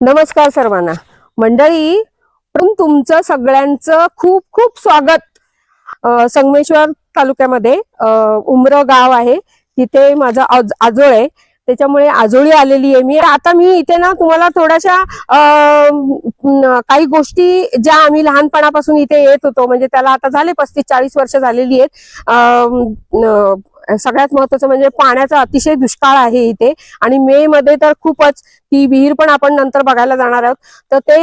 नमस्कार सर्वांना. मंडळी पण तुमचं सगळ्यांचं खूप खूप स्वागत. संगमेश्वर तालुक्यामध्ये अ, उमरं गाव आहे. तिथे माझा आज- आजोळ आहे. त्याच्यामुळे आजोळी आलेली आहे मी. आता मी इथे ना तुम्हाला थोड्याशा काही गोष्टी ज्या आम्ही लहानपणापासून इथे येत होतो. म्हणजे त्याला आता झाले पस्तीस चाळीस वर्ष झालेली आहेत. सगळ्यात महत्वाचं म्हणजे पाण्याचा अतिशय दुष्काळ आहे इथे. आणि मे मध्ये तर खूपच ती विहीर पण आपण नंतर बघायला जाणार आहोत. तर ते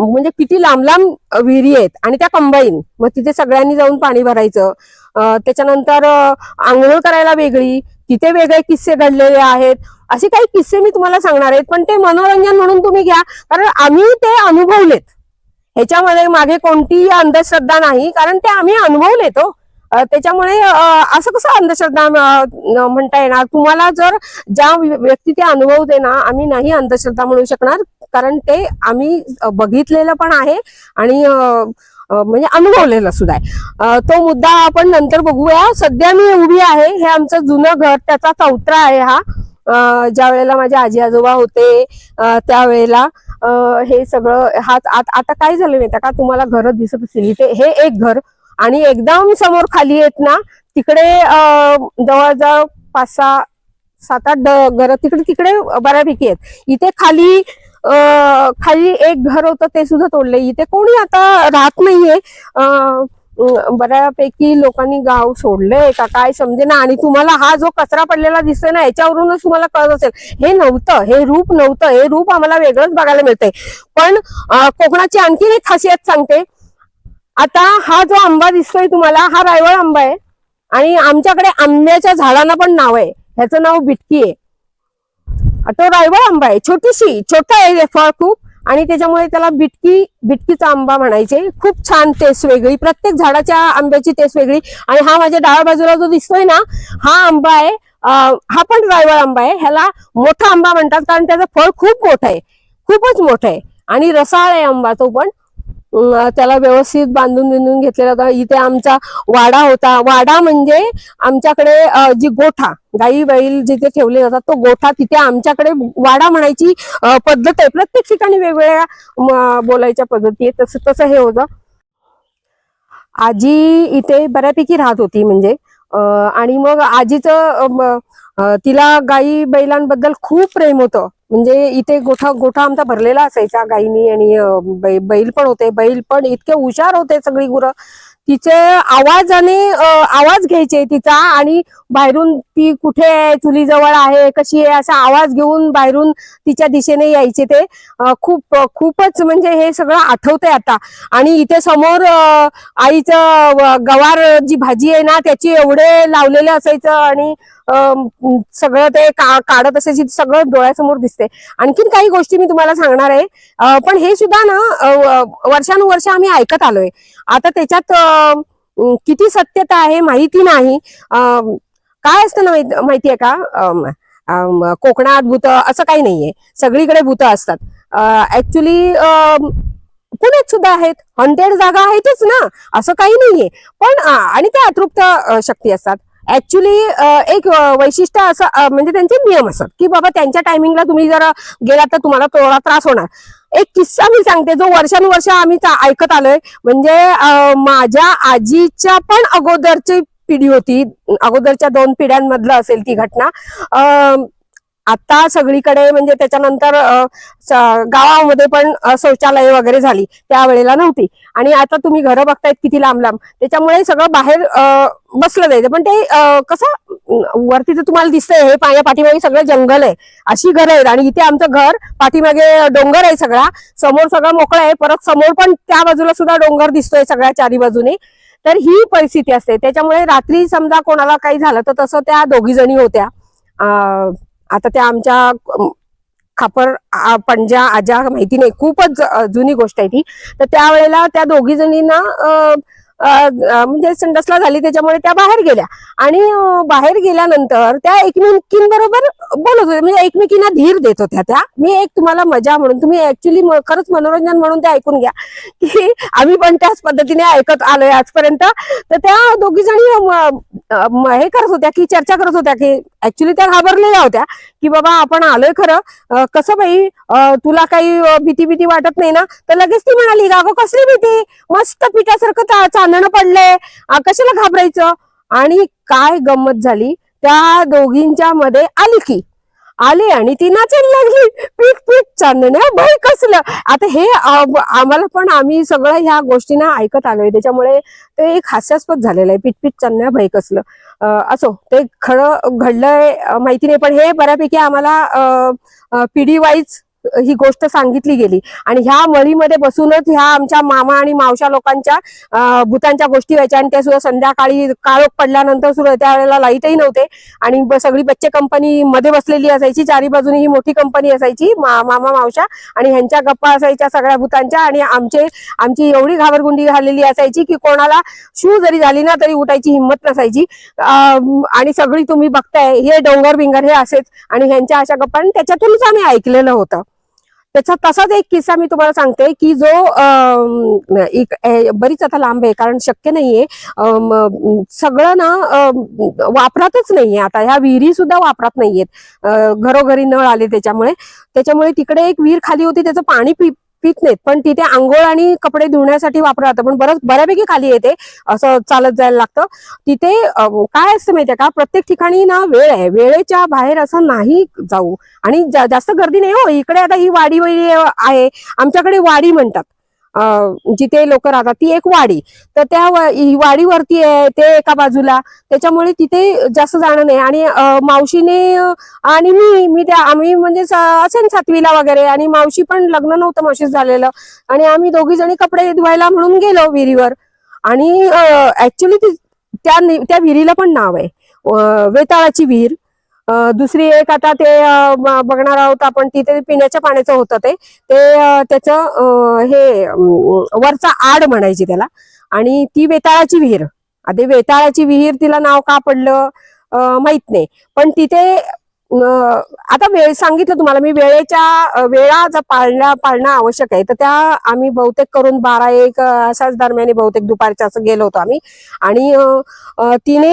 म्हणजे किती लांब लांब विहिरी आहेत आणि त्या कंबाईन मग तिथे सगळ्यांनी जाऊन पाणी भरायचं. त्याच्यानंतर आंघोळ करायला वेगळी तिथे वेगळे किस्से घडलेले आहेत. असे काही किस्से मी तुम्हाला सांगणार आहेत पण ते मनोरंजन म्हणून तुम्ही घ्या कारण आम्ही ते अनुभवलेत. ह्याच्यामध्ये मागे कोणतीही अंधश्रद्धा नाही कारण ते आम्ही अनुभवलेत हो. त्याच्यामुळे असं कसं अंधश्रद्धा म्हणता येणार? तुम्हाला जर ज्या व्यक्ती ते अनुभव देणार आम्ही नाही अंधश्रद्धा म्हणू शकणार कारण ते आम्ही बघितलेलं पण आहे आणि म्हणजे अनुभवलेला सुद्धा आहे. तो मुद्दा आपण नंतर बघूया. सध्या मी उभी आहे. हे आमचं जुनं घर त्याचा चौथरा आहे हा. ज्या वेळेला माझे आजी आजोबा होते त्यावेळेला हे सगळं हा आता काय झालं माहिती का? तुम्हाला घर दिसत असेल इथे हे एक घर. आणि एकदम समोर खाली आहेत ना तिकडे जवळजवळ पाच सहा सात आठ घर तिकडे तिकडे बऱ्यापैकी आहेत. इथे खाली खाली एक घर होतं ते सुद्धा तोडले इथे कोणी आता राहत नाहीये. बऱ्यापैकी लोकांनी गाव सोडलंय का काय समजे ना. आणि तुम्हाला हा जो कचरा पडलेला दिसतोय ना याच्यावरूनच तुम्हाला कळत असेल. हे नव्हतं हे रूप नव्हतं. हे रूप आम्हाला वेगळंच बघायला मिळतंय. पण कोकणाची आणखीन एक खासियत सांगते. आता हा जो आंबा दिसतोय तुम्हाला हा रायवळ आंबा आहे. आणि आमच्याकडे आंब्याच्या झाडांना पण नाव आहे. ह्याचं नाव बिटकी आहे. तो रायवळ आंबा आहे. छोटीशी छोटा आहे फळ खूप. आणि त्याच्यामुळे त्याला बिटकी बिटकीचा आंबा म्हणायचे. खूप छान टेस्ट वेगळी. प्रत्येक झाडाच्या आंब्याची टेस्ट वेगळी. आणि हा माझ्या डाव्या बाजूला जो दिसतोय ना हा आंबा आहे. हा पण रायवळ आंबा आहे. ह्याला मोठा आंबा म्हणतात कारण त्याचं फळ खूप मोठं आहे. खूपच मोठं आहे. आणि रसाळ आहे आंबा तो पण. त्याला व्यवस्थित बांधून बिंधून घेतलेला होता. इथे आमचा वाडा होता. वाडा म्हणजे आमच्याकडे जी गोठा गाई बैल जिथे ठेवले जातात तो गोठा तिथे आमच्याकडे वाडा म्हणायची पद्धत आहे. प्रत्येक ठिकाणी वेगवेगळ्या बोलायच्या पद्धती आहे तसं तसं हे होतं. आजी इथे बऱ्यापैकी राहत होती म्हणजे. आणि मग आजीचं तिला गाई बैलांबद्दल खूप प्रेम होतं. म्हणजे इथे गोठा गोठा आमचा भरलेला असायचा. गायनी आणि बैल पण होते. बैल पण इतके हुशार होते सगळी गुरं. तिचे आवाजाने आणि आवाज घ्यायचे तिचा आणि बाहेरून ती कुठे आहे चुलीजवळ आहे कशी आहे असा आवाज घेऊन बाहेरून तिच्या दिशेने यायचे ते. खूप खूपच म्हणजे हे सगळं आठवतंय आता. आणि इथे समोर आईचं गवार जी भाजी आहे ना त्याची एवढे लावलेले असायचं आणि सगळं ते का- काढत जी सगळं डोळ्यासमोर दिसते आणखीन काही गोष्टी मी तुम्हाला सांगणार आहे. पण हे सुद्धा ना वर्षानुवर्ष आम्ही ऐकत आलोय. आता त्याच्यात किती सत्यता आहे माहिती नाही. काय असतं ना माहित- आहे का? कोकणात भूत असं काही नाहीये. सगळीकडे भूत असतात. ऍक्च्युली पुण्यात सुद्धा आहेत. हॉन्टेड जागा आहेतच ना. असं काही नाहीये. पण आणि त्या अतृप्त शक्ती असतात. ऍक्च्युली एक वैशिष्ट्य असं म्हणजे त्यांचे नियम असतात की बाबा त्यांच्या टायमिंगला तुम्ही जर गेलात तर तुम्हाला थोडा त्रास होणार. एक किस्सा मी सांगते जो वर्षानुवर्ष आम्ही ऐकत आलोय म्हणजे माझ्या आजीच्या पण अगोदरची पिढी होती अगोदरच्या दोन पिढ्यांमधलं असेल ती घटना. आता सगळीकडे म्हणजे त्याच्यानंतर गावामध्ये पण शौचालय वगैरे झाली. त्यावेळेला नव्हती. आणि आता तुम्ही घरं बघतायत किती लांब लांब त्याच्यामुळे सगळं बाहेर बसलं जायचं. पण ते कसं वरती तर तुम्हाला दिसतंय हे पाया पाठीमागे सगळं जंगल आहे. अशी घरं आहेत. आणि इथे आमचं घर पाठीमागे डोंगर आहे सगळा. समोर सगळं मोकळं आहे. परत समोर पण त्या बाजूला सुद्धा डोंगर दिसतोय सगळ्या चारी बाजूने. तर ही परिस्थिती असते. त्याच्यामुळे रात्री समजा कोणाला काही झालं तर तसं त्या दोघी जणी होत्या. अं, आता त्या आमच्या खापर पंजा आजा माहिती नाही खूपच जुनी गोष्ट आहे ती. तर त्यावेळेला त्या दोघी जणींना म्हणजे संडासला झाली त्याच्यामुळे त्या बाहेर गेल्या. आणि बाहेर गेल्यानंतर त्या एकमेकींबरोबर बोलत होत्या. म्हणजे एकमेकींना धीर देत होत्या त्या. मी एक तुम्हाला मजा म्हणून तुम्ही ऍक्च्युली खरंच मनोरंजन म्हणून ते ऐकून घ्या. की आम्ही पण त्याच पद्धतीने ऐकत आलोय आजपर्यंत. तर त्या दोघी जणी हे करत होत्या की चर्चा करत होत्या की ऍक्च्युली त्या घाबरलेल्या होत्या. की बाबा आपण आलोय खरं. कसं बाई तुला काही भीती भीती वाटत नाही ना? तर लगेच ती म्हणाली अगं कसली भीती? मस्त पिठासारखं चा- पडलंय. कशाला घाबरायचं? आणि काय गंमत झाली? त्या दोघींच्या मध्ये आली की. आली आणि ती नाचायला लागली. पीठ पीठ चांदण्या भय कसलं? आता हे आम्हाला पण आम्ही सगळं ह्या गोष्टींना ऐकत आलोय. त्याच्यामुळे ते एक हास्यास्पद झालेलं आहे. पीठ पीठ चांदण्या भय कसलं? असो ते खरं घडलंय माहिती नाही. पण हे बऱ्यापैकी आम्हाला पिढी वाईज ही गोष्ट सांगितली गेली. आणि ह्या मळीमध्ये बसूनच ह्या आमच्या मामा आणि मावशा लोकांच्या भूतांच्या गोष्टी व्हायच्या आणि त्या सुद्धा संध्याकाळी काळोख पडल्यानंतर सुद्धा त्यावेळेला लाईटही नव्हते. आणि सगळी बच्चे कंपनी मध्ये बसलेली असायची चारी बाजूने ही मोठी कंपनी असायची मा- मामा मावशा आणि ह्यांच्या गप्पा असायच्या सगळ्या भूतांच्या आणि आमचे आमची एवढी घाबरगुंडी झालेली असायची की कोणाला शू जरी झाली ना तरी उठायची हिंमत नसायची. आणि सगळी तुम्ही बघताय हे डोंगर बिंगर हे असेच आणि ह्यांच्या अशा गप्पा आणि त्याच्यातूनच आम्ही ऐकलेलं होतं. त्याचा तसाच एक किस्सा मी तुम्हाला सांगते की जो एक बरीच आता लांब आहे कारण शक्य नाहीये. सगळं ना वापरातच नाहीये. आता ह्या विहिरी सुद्धा वापरात नाहीयेत. घरोघरी नळ आले त्याच्यामुळे. त्याच्यामुळे तिकडे एक विहीर खाली होती त्याचं पाणी पि पित नाहीत पण तिथे आंघोळ आणि कपडे धुण्यासाठी वापरतात जातं. पण बरंच बऱ्यापैकी खाली येते असं चालत जायला लागतं. तिथे काय असतं माहितीये का? प्रत्येक ठिकाणी ना वेळ आहे. वेळेच्या बाहेर असं नाही जाऊ. आणि जा- जास्त गर्दी नाही हो. इकडे आता ही वाडी वगैरे आहे. आमच्याकडे वाडी म्हणतात. जिथे लोक राहतात ती एक वाडी. तर त्या वाडीवरती आहे ते एका बाजूला त्याच्यामुळे तिथे जास्त जाणं नाही. आणि मावशीने आणि मी मी त्या आम्ही म्हणजे असेल सातवीला वगैरे आणि मावशी पण लग्न नव्हतं मावशीच झालेलं. आणि आम्ही दोघी जणी कपडे धुवायला म्हणून गेलो विहिरीवर. आणि ऍक्च्युली त्या त्या विहिरीला पण नाव आहे. वेताळाची विहीर. दुसरी एक आता ते बघणार आहोत आपण तिथे पिण्याच्या पाण्याचं होतं ते. ते त्याचं हे वरचा आड म्हणायची त्याला. आणि ती वेताळाची विहीर. आधी वेताळाची विहीर तिला नाव का पडलं माहीत नाही. पण तिथे आता वेळ सांगितलं तुम्हाला मी वेळेच्या वेळा जर पाळण्या पाळणं आवश्यक आहे तर त्या आम्ही बहुतेक करून बारा एक असाच अशाच दरम्यान बहुतेक दुपारच्या असं गेलो होतो आम्ही. आणि तिने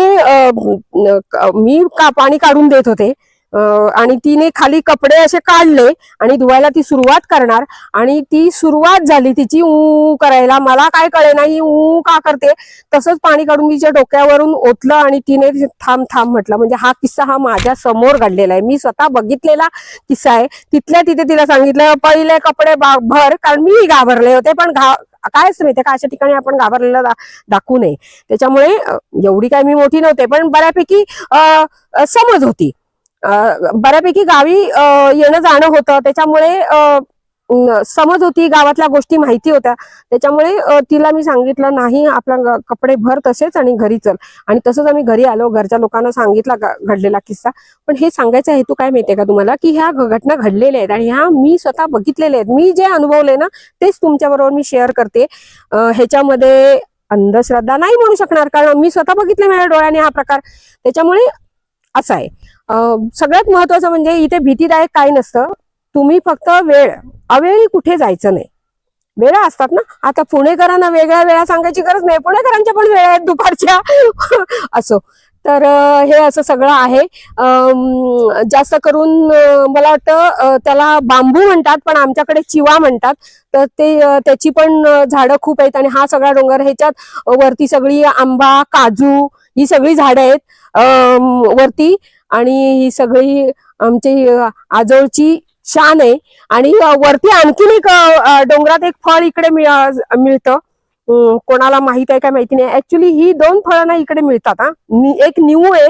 मी का पाणी काढून देत होते. आणि तिने खाली कपडे असे काढले आणि धुवायला ती सुरुवात करणार. आणि ती सुरुवात झाली तिची ऊ करायला. मला काय कळे नाही ऊ का करते? तसंच पाणी काढून तिच्या डोक्यावरून ओतलं आणि तिने थांब थांब म्हटलं. म्हणजे हा किस्सा हा माझ्यासमोर घडलेला आहे. मी स्वतः बघितलेला किस्सा आहे. तिथल्या तिथे तिला सांगितलं पहिले कपडे भर कारण मी घाबरले होते. पण घा काय असतं माहितीये का? अशा ठिकाणी आपण घाबरलेलं दाखवू नये. त्याच्यामुळे एवढी काय मी मोठी नव्हते. पण बऱ्यापैकी समज होती. बऱ्यापैकी गावी येणं जाणं होतं. त्याच्यामुळे समज होती गावातल्या गोष्टी माहिती होत्या. त्याच्यामुळे तिला मी सांगितलं नाही आपला कपडे भर तसेच आणि घरी चल. आणि तसंच आम्ही घरी आलो. घरच्या लोकांना सांगितला घडलेला किस्सा. पण हे सांगायचा हेतू काय माहितीये का तुम्हाला? की ह्या घटना घडलेल्या आहेत आणि ह्या मी स्वतः बघितलेल्या आहेत. मी जे अनुभवले ना तेच तुमच्याबरोबर मी शेअर करते. ह्याच्यामध्ये अंधश्रद्धा नाही म्हणू शकणार. कारण मी स्वतः बघितले माझ्या डोळ्याने हा प्रकार. त्याच्यामुळे असा आहे. सगळ्यात महत्वाचं म्हणजे इथे भीतीदायक काय नसतं. तुम्ही फक्त वेळ अवेळी कुठे जायचं नाही. वेळा असतात ना. आता पुणेकरांना वेगळ्या वेळा सांगायची गरज नाही. पुणेकरांच्या पण वेळा आहेत दुपारच्या. असो. तर हे असं सगळं आहे. जास्त करून मला वाटतं त्याला बांबू म्हणतात पण आमच्याकडे चिवा म्हणतात. तर ते त्याची पण झाडं खूप आहेत आणि हा सगळा डोंगर ह्याच्यात वरती सगळी आंबा काजू ही सगळी झाडं आहेत. वरती आणि ही सगळी आमची आजोळची शान आहे. आणि वरती आणखीन एक डोंगरात एक फळ इकडे मिळतं. कोणाला माहीत आहे काय माहिती नाही. ऍक्च्युली ही दोन फळं ना इकडे मिळतात हा. एक निवू आहे.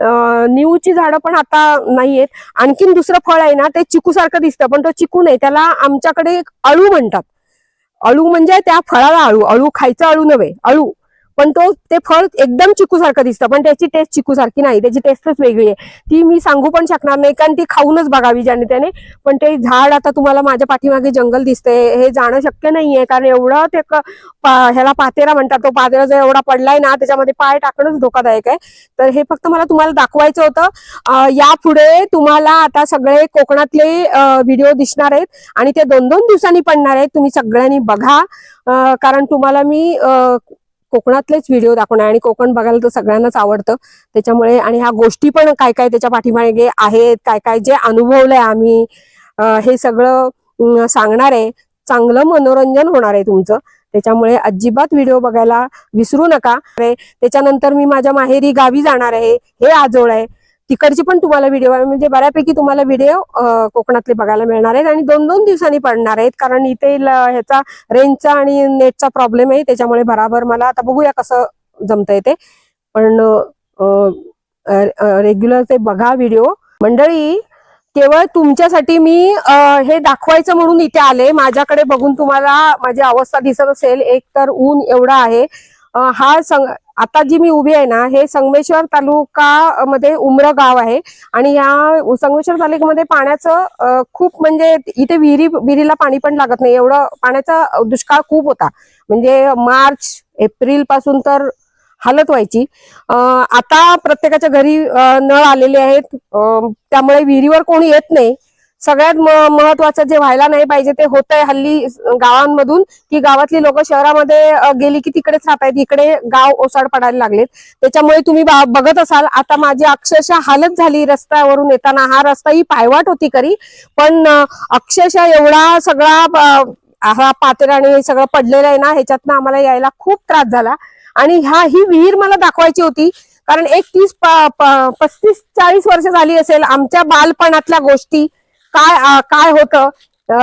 निऊची निवूची झाडं पण आता नाहीयेत. आणखीन दुसरं फळ आहे ना ते चिकू सारखं दिसतं पण तो चिकू नाही. त्याला आमच्याकडे एक अळू म्हणतात. अळू म्हणजे त्या फळाला अळू. अळू खायचं अळू नव्हे अळू. पण तो ते फळ एकदम चिकू सारखं दिसतं पण त्याची टेस्ट चिकू सारखी नाही त्याची टेस्टच वेगळी आहे. ती मी सांगू पण शकणार नाही कारण ती खाऊनच बघावी ज्याने त्याने. पण ते झाड आता तुम्हाला माझ्या पाठीमागे जंगल दिसतंय हे जाणं शक्य नाहीये कारण एवढं ते ह्याला पातेरा म्हणतात तो पातेरा जर एवढा पडलाय ना त्याच्यामध्ये पाय टाकणंच धोकादायक आहे. तर हे फक्त मला तुम्हाला दाखवायचं होतं. या यापुढे तुम्हाला आता सगळे कोकणातले व्हिडिओ दिसणार आहेत आणि ते दोन दोन दिवसांनी पडणार आहेत तुम्ही सगळ्यांनी बघा. कारण तुम्हाला मी कोकणातलेच व्हिडिओ दाखवणार आणि कोकण बघायला तर सगळ्यांनाच आवडतं. त्याच्यामुळे आणि ह्या गोष्टी पण काय काय त्याच्या पाठीमागे आहेत काय काय जे अनुभवलंय आम्ही हे सगळं सांगणार आहे. चांगलं मनोरंजन होणार आहे तुमचं. त्याच्यामुळे अजिबात व्हिडिओ बघायला विसरू नका. त्याच्यानंतर मी माझ्या माहेरी गावी जाणार आहे. हे आजोळ आहे. तिकडचे पण तुम्हाला व्हिडिओ म्हणजे बऱ्यापैकी तुम्हाला व्हिडिओ कोकणातले बघायला मिळणार आहेत आणि दोन दोन दिवसांनी पडणार आहेत. कारण इथे ह्याचा रेंजचा आणि नेटचा प्रॉब्लेम आहे. त्याच्यामुळे बराबर मला आता बघूया कसं जमत ते. पण रेग्युलर ते बघा व्हिडिओ मंडळी केवळ तुमच्यासाठी मी हे दाखवायचं म्हणून इथे आले. माझ्याकडे बघून तुम्हाला माझी अवस्था दिसत असेल. एक तर ऊन एवढा आहे. हा संग आता जी मी उभी आहे ना हे संगमेश्वर तालुका मध्ये उमर गाव आहे आणि या संगमेश्वर तालुक्यामध्ये पाण्याचं खूप म्हणजे इथे विहिरी विहिरीला पाणी पण लागत नाही. एवढं पाण्याचा दुष्काळ खूप होता. म्हणजे मार्च एप्रिलपासून तर हालत व्हायची. आता प्रत्येकाच्या घरी नळ आलेले आहेत. त्यामुळे विहिरीवर कोणी येत नाही. सगळ्यात महत्वाचं जे व्हायला नाही पाहिजे ते होतंय हल्ली गावांमधून की गावातली लोक शहरामध्ये गेली की तिकडेच राहत इकडे गाव ओसाड पडायला लागलेत. त्याच्यामुळे तुम्ही बघत असाल आता माझी अक्षरशः हालत झाली रस्त्यावरून येताना. हा रस्ता ही पायवाट होती करी पण अक्षरशः एवढा सगळा हा पातेरा आणि हे सगळं पडलेलं आहे ना ह्याच्यातनं आम्हाला यायला खूप त्रास झाला. आणि ह्या ही विहीर मला दाखवायची होती कारण एक तीस प- पस्तीस चाळीस वर्ष झाली असेल आमच्या बालपणातल्या गोष्टी. काय काय होतं?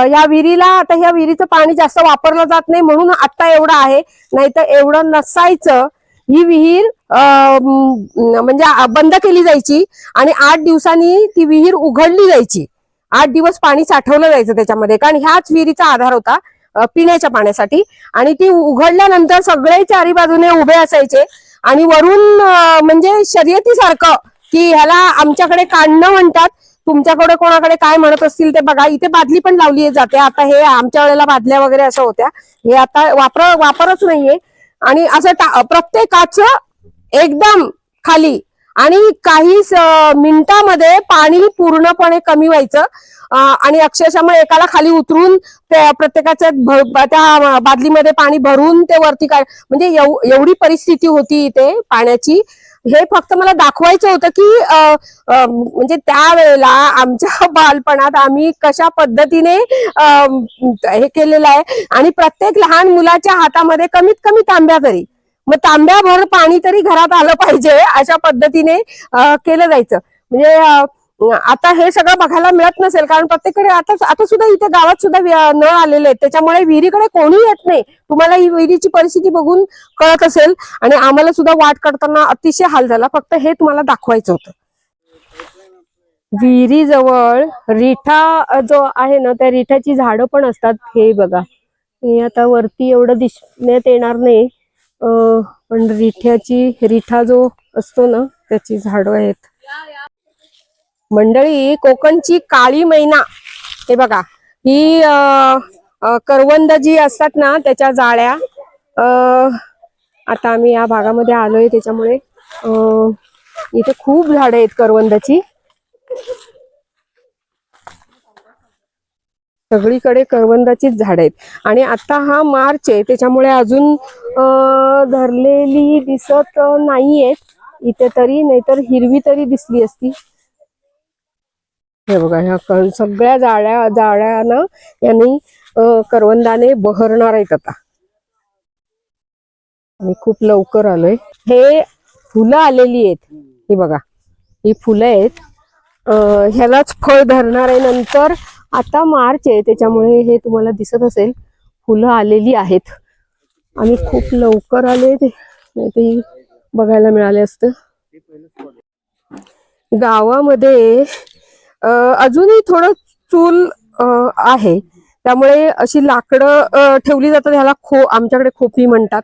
या विहिरीला आता ह्या विहिरीचं पाणी जास्त वापरलं जात नाही म्हणून आता एवढं आहे. नाहीतर एवढं नसायचं. ही विहीर म्हणजे बंद केली जायची आणि आठ दिवसांनी ती विहीर उघडली जायची. आठ दिवस पाणी साठवलं जायचं त्याच्यामध्ये. कारण ह्याच विहिरीचा आधार होता पिण्याच्या पाण्यासाठी. आणि ती उघडल्यानंतर सगळे चारी बाजूने उभे असायचे. आणि वरून म्हणजे शर्यतीसारखं की ह्याला आमच्याकडे काढणं म्हणतात. तुमच्याकडे कोणाकडे काय म्हणत असतील ते बघा. इथे बादली पण लावली जाते. आता हे आमच्या वेळेला बादल्या वगैरे असं होत्या. हे आता वापर वापरच नाहीये. आणि असं प्रत्येकाच प्रत्येकाचं एकदम खाली आणि काही स- मिनिटामध्ये पाणी पूर्णपणे कमी व्हायचं. आणि अक्षरशः मग एकाला खाली उतरून प्रत्येकाच्या त्या बादलीमध्ये पाणी भरून ते वरती काय म्हणजे एवढी परिस्थिती होती इथे पाण्याची. हे फक्त मला दाखवायचं होतं की म्हणजे त्यावेळेला आमच्या बालपणात आम्ही कशा पद्धतीने हे केलेलं आहे. आणि प्रत्येक लहान मुलाच्या हातामध्ये कमीत कमी तांब्या तरी. मग तांब्याभर पाणी तरी घरात आलं पाहिजे अशा पद्धतीने केलं जायचं. म्हणजे आता हे सगळं बघायला मिळत नसेल कारण प्रत्येकडे आता आता सुद्धा इथे गावात सुद्धा नळ आलेले आहेत. त्याच्यामुळे विहिरीकडे कोणी येत नाही. तुम्हाला ही विहिरीची परिस्थिती बघून कळत असेल. आणि आम्हाला सुद्धा वाट काढताना अतिशय हाल झाला. फक्त हे तुम्हाला दाखवायचं होतं. विहिरीजवळ रिठा जो आहे ना त्या रिठाची झाडं पण असतात. हे बघा. हे आता वरती एवढं दिसण्यात येणार नाही. पण रिठ्याची रिठा जो असतो ना त्याची झाडं आहेत. मंडळी कोकणची काळी मैना. हे बघा ही करवंद जी असतात ना त्याच्या जाळ्या. आता आम्ही या भागामध्ये आलोय त्याच्यामुळे इथे खूप झाडं आहेत करवंदाची. सगळीकडे करवंदाचीच झाड आहेत. आणि आता हा मार्च आहे त्याच्यामुळे अजून धरलेली दिसत नाहीयेत. इथे तरी नाहीतर हिरवी तरी दिसली असती. हे बघा ह्या सगळ्या जाळ्या जाळ्यानं यांनी करवंदाने बहरणार आहेत आता. मी खूप लवकर आलोय. हे फुलं आलेली आहेत. हे बघा ही फुलं आहेत. ह्यालाच फळ धरणार आहे. नंतर आता मार्च आहे त्याच्यामुळे हे तुम्हाला दिसत असेल फुलं आलेली आहेत. आम्ही खूप लवकर आले ते बघायला मिळाले असतं. गावामध्ये अजूनही थोडं चूल आहे. त्यामुळे अशी लाकडं ठेवली जातात. ह्याला खो आमच्याकडे खोपी म्हणतात.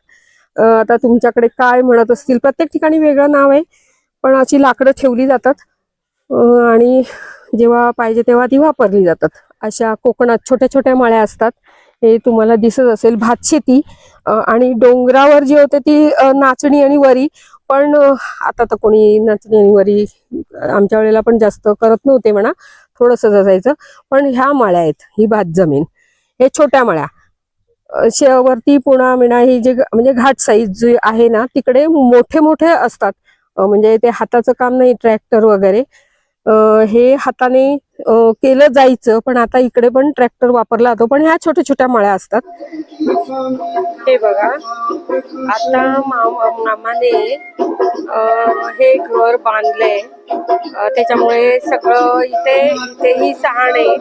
आता तुमच्याकडे काय म्हणत असतील? प्रत्येक ठिकाणी वेगळं नाव आहे पण अशी लाकडं ठेवली जातात. आणि जेव्हा पाहिजे तेव्हा ती वापरली जातात. अशा कोकणात छोट्या छोट्या मळ्या असतात. हे तुम्हाला दिसत असेल. भातशेती आणि डोंगरावर जी होते ती नाचणी आणि वरी. पण आता तर कोणी नाचणी आमच्या वेळेला पण जास्त करत नव्हते म्हणा थोडंसं जसायचं. पण ह्या माळ्या आहेत ही भात जमीन. हे छोट्या माळ्या. शे- वरती पुणा मिणा ही जे म्हणजे घाट साईज जी आहे ना तिकडे मोठे मोठे असतात. म्हणजे ते हाताचं काम नाही ट्रॅक्टर वगैरे. हे हाताने केलं जायचं पण आता इकडे पण ट्रॅक्टर वापरला जातो. पण ह्या छोट्या छोट्या मळ्या असतात. हे बघा. आता मामाने हे घर बांधलंय. त्याच्यामुळे सगळं इथे इथेही सहाण आहे.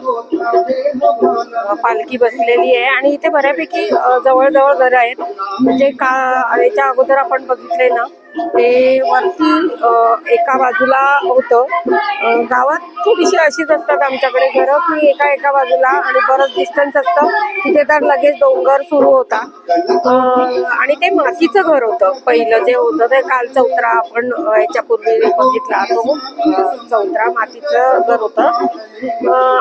पालखी बसलेली आहे. आणि इथे बऱ्यापैकी जवळजवळ घर आहेत. म्हणजे का याच्या अगोदर आपण बघितले ना ते वरती एका बाजूला होतं. गावात थोडीशी अशीच असतात आमच्याकडे घरं की एका एका बाजूला आणि बरंच डिस्टन्स असतं. तिथे तर लगेच डोंगर सुरू होता. आणि ते मातीचं घर होतं. पहिलं जे होतं ते काल चौत्रा आपण याच्यापूर्वी बघितला तो अं, चौत्रा मातीचं घर होतं.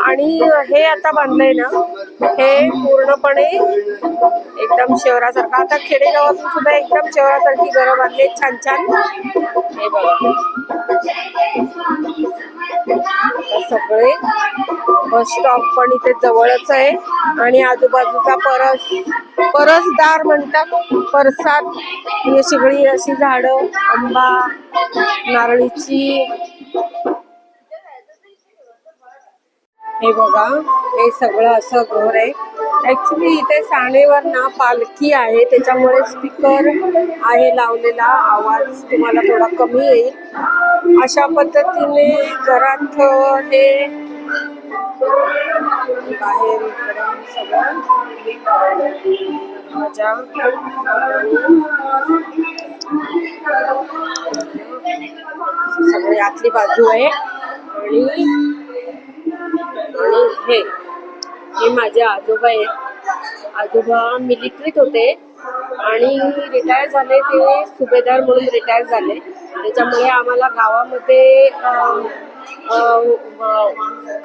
आणि हे आता बांधलंय ना हे पूर्णपणे एकदम शहरासारखं आता खेडेगावातून सुद्धा एकदम शहरासारखी घरं बांधली छान छान. हे बघा. सगळे बस स्टॉप पण इथे जवळच आहे. आणि आजूबाजूचा परस परसदार म्हणतात परसात ही सगळी अशी झाडं आंबा नारळीची हे बघा हे सगळं असं घर आहे. ऍक्च्युली इथे साणेवर ना पालखी आहे. त्याच्यामुळे स्पीकर आहे लावलेला. आवाज तुम्हाला थोडा कमी येईल. अशा पद्धतीने घरात हे बाहेर इकडे सगळं. माझ्या सगळी आतली बाजू आहे. आणि आणि हे. हे माझे आजोबा आहेत. आजोबा मिलिटरीत होते आणि रिटायर झाले ते सुभेदार म्हणून रिटायर झाले. त्याच्यामुळे आम्हाला गावामध्ये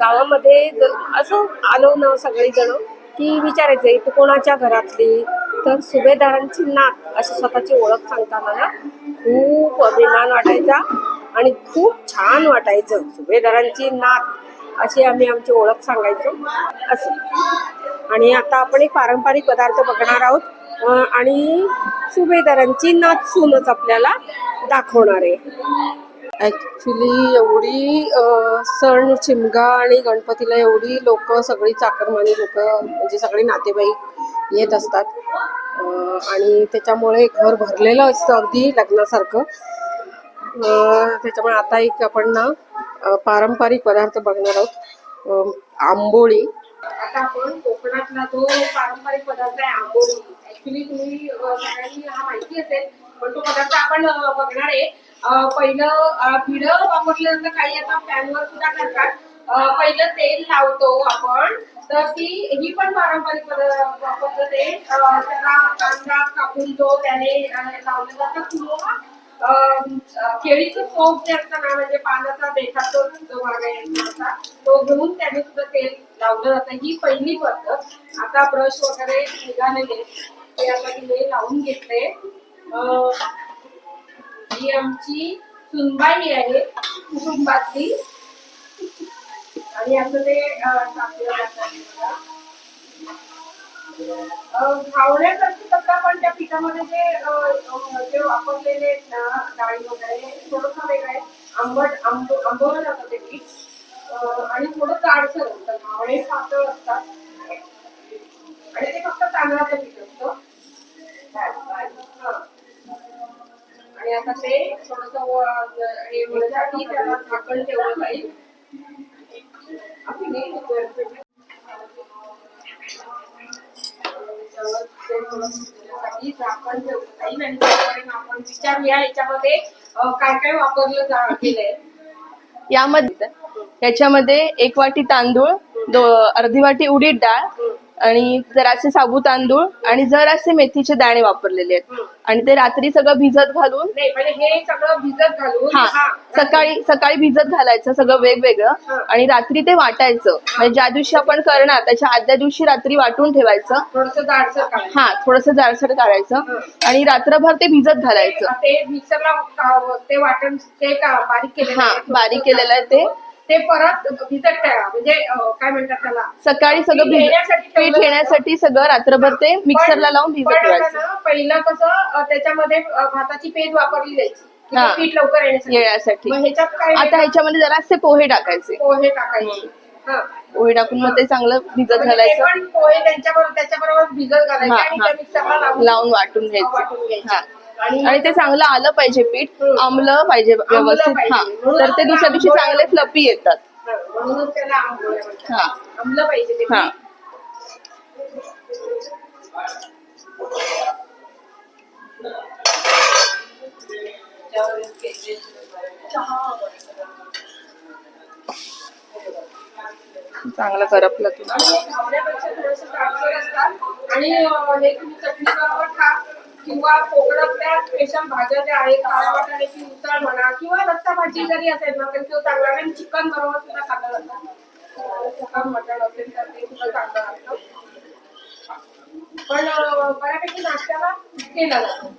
गावामध्ये असं आलो ना सगळीजण की विचारायचं तू कोणाच्या घरातली? तर सुभेदारांची नात अशी स्वतःची ओळख सांगताना ना खूप अभिमान वाटायचा आणि खूप छान वाटायचं. सुभेदारांची नात अशी आम्ही आमची ओळख सांगायचो. असं. आणि आता आपण एक पारंपरिक पदार्थ बघणार आहोत. आणि सुभेदारांची नाच सूनच आपल्याला दाखवणार आहे. ॲक्च्युली एवढी सण चिमगा आणि गणपतीला एवढी लोक सगळी चाकरमानी लोक म्हणजे सगळे नातेवाईक येत असतात. आणि त्याच्यामुळे घर भरलेलं असतं अगदी लग्नासारखं. त्याच्यामुळे आता एक आपण ना पारंपरिक पदार्थ बघणार आहोत. आंबोळी. आता आपण कोकणातला जो पारंपरिक पदार्थ आहे आंबोळी. ऍक्च्युली तुम्ही सगळ्यांनी हा माहिती असेल पण तो पदार्थ आपण बघणार आहे. पहिलं पिढं भिडं वापरलं जातं काही आता पॅनवर सुद्धा करतात. पहिलं तेल लावतो आपण. तर ती ही पण पारंपरिक पदार्थ वापरतो ते. त्याला कांदा कापून तो त्याने अं, लावलं जातं किंवा केळीचं सोप जे असतं ना म्हणजे पानाचा देठाचा जो भाग आहे तो घेऊन त्याने सुद्धा तेल लावलं जातं. ही पहिली पद्धत. आता ब्रश वगैरे निघालेले ते आता तिने लावून घेतले ही आमची सुनबाई आहे कुटुंबातली. आणि असं ते टाकलं जातं. बघा. सत्ता पण त्या पिठामध्ये जे जे वापरलेले आहेत ना डाळी वगैरे थोडंसं वेगळं आहे. आंबट आंब आंबवलं जातं ते पीठ. आणि थोडं जाडसर असतं. घावणे पातळ असतात. आणि ते फक्त तांदळाचं पीठ असतं. आणि आता ते थोडस हे होण्यासाठी त्याला झाकण ठेवलं पाहिजे आपण थोडं झाकण ठेवलं जाईल आणि आपण याच्यामध्ये काय काय वापरलं जा गेलंय. यामध्ये याच्यामध्ये एक वाटी तांदूळ दो अर्धी वाटी उडीद डाळ आणि जरासे साबू तांदूळ आणि जरासे मेथीचे दाणे वापरलेले आहेत. आणि ते रात्री सगळं भिजत घालून नाही म्हणजे हे सगळं भिजत घालून हा सकाळी सकाळी भिजत घालायचं सगळं वेगवेगळं. आणि रात्री ते वाटायचं. म्हणजे ज्या दिवशी आपण करणार त्याच्या आदल्या दिवशी रात्री वाटून ठेवायचं. हा थोडस जाडसर काढायचं. आणि रात्रभर ते भिजत घालायचं. ते वाटण ते हा. बारीक केलेलं आहे ते. ते परत भिजत ठेवा. म्हणजे काय म्हणतात त्याला? सकाळी सगळं पीठ येण्यासाठी पीठ ठेवलं येण्यासाठी सगळं रात्रभर ते मिक्सरला पण- लावून भिजत पण आता ठेवायचं ना, पहिलं कसं अं, त्याच्यामध्ये अं, भाताची पेज वापरली जायची. की हा. ते पीठ लवकर येण्यासाठी. येण्यासाठी. मग ह्याच्यात काय आता ह्याच्यामध्ये जरासे पोहे टाकायचे. पोहे टाकायचे. हा. पोहे टाकून मग ते चांगलं भिजत म्हणजे ते घालायचं. पण पोहे त्यांच्याबरोबर त्याच्याबरोबर भिजत घालायचे हा, आणि हा. त्या मिक्सरला लावून लावून वाटून वाटून घ्यायचं घ्यायचं. हा. आणि- ते चांगलं आलं पाहिजे पीठ. आमलं पाहिजे व्यवस्थित. हा तर ते दुसऱ्या दिवशी चांगले फ्लपी येतात हा. हा. चांगलं करपलं की आणि किंवा कोकणातल्या स्पेशल भाज्या ज्या आहेत काळ्या वाटाण्याची उसळ म्हणा किंवा रस्सा भाजी जरी असेल ना तरी तो चांगला आणि चिकन बरोबर सुद्धा खाल्लं जातं चिकन मटण असेल तर ते सुद्धा चांगलं लागतं पण बऱ्यापैकी नाश्त्याला केला जातो.